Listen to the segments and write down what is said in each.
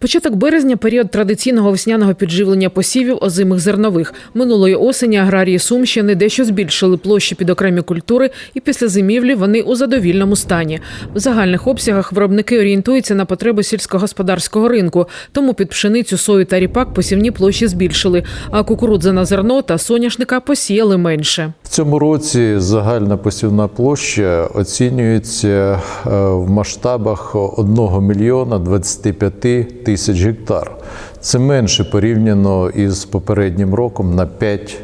Початок березня період традиційного весняного підживлення посівів озимих зернових. Минулої осені аграрії Сумщини дещо збільшили площі під окремі культури, і після зимівлі вони у задовільному стані. В загальних обсягах виробники орієнтуються на потреби сільськогосподарського ринку, тому під пшеницю, сою та ріпак посівні площі збільшили, а кукурудза на зерно та соняшника посіяли менше. В цьому році загальна посівна площа оцінюється е, в масштабах 1 мільйона 25 тисяч гектар. Це менше порівняно із попереднім роком на 5%,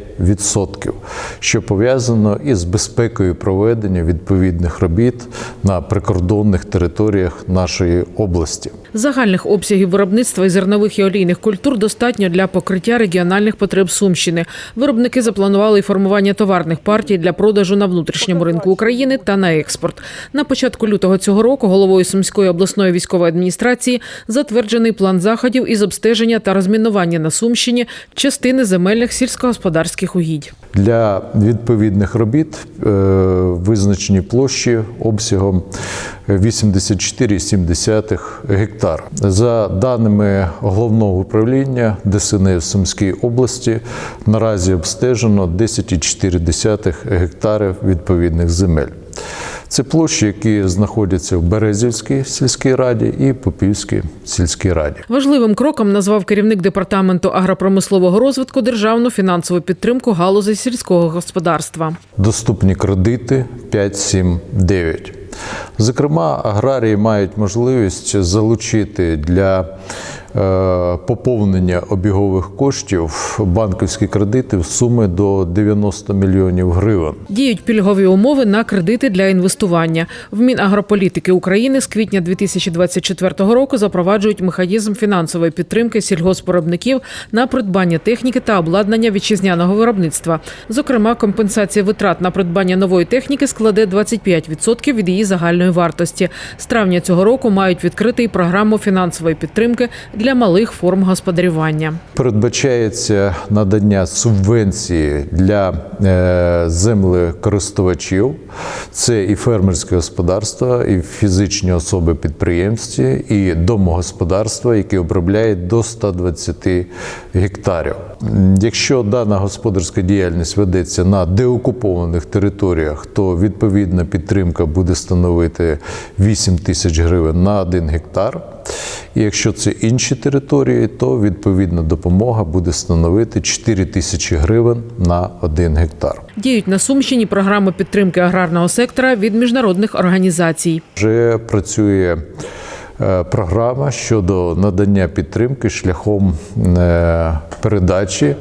що пов'язано із безпекою проведення відповідних робіт на прикордонних територіях нашої області. Загальних обсягів виробництва зернових і олійних культур достатньо для покриття регіональних потреб Сумщини. Виробники запланували і формування товарних партій для продажу на внутрішньому ринку України та на експорт. На початку лютого цього року головою Сумської обласної військової адміністрації затверджений план заходів із обстеження та розмінування на Сумщині частини земельних сільськогосподарських угідь. Для відповідних робіт е, визначені площі обсягом 84,7 гектар. За даними головного управління ДСНС Сумській області, наразі обстежено 10,4 гектарів відповідних земель. Це площі, які знаходяться в Березівській сільській раді і Попівській сільській раді. Важливим кроком назвав керівник департаменту агропромислового розвитку державну фінансову підтримку галузі сільського господарства. Доступні кредити 5, 7, 9. Зокрема, аграрії мають можливість залучити для поповнення обігових коштів банківські кредити в суми до 90 мільйонів гривень. Діють пільгові умови на кредити для інвестування. В Мінагрополітики України з квітня 2024 року запроваджують механізм фінансової підтримки сільгоспвиробників на придбання техніки та обладнання вітчизняного виробництва. Зокрема, компенсація витрат на придбання нової техніки складе 25% від її загальної вартості. З травня цього року мають відкрити і програму фінансової підтримки для малих форм господарювання. Передбачається надання субвенції для е, землекористувачів. Це і фермерське господарство, і фізичні особи підприємці, і домогосподарства, які обробляють до 120 гектарів. Якщо дана господарська діяльність ведеться на деокупованих територіях, то відповідна підтримка буде становити 8 тисяч гривень на 1 гектар. І якщо це інші території, то відповідна допомога буде становити 4 тисячі гривень на 1 гектар. Діють на Сумщині програми підтримки аграрного сектора від міжнародних організацій. Вже працює е, програма щодо надання підтримки шляхом е, передачі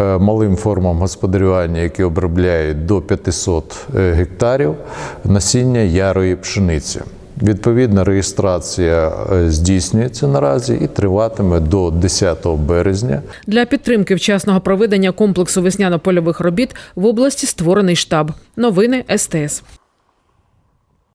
е, малим формам господарювання, які обробляють до 500 гектарів насіння ярої пшениці. Відповідна реєстрація е, здійснюється наразі і триватиме до 10 березня. Для підтримки вчасного проведення комплексу весняно-польових робіт в області створений штаб. Новини СТС.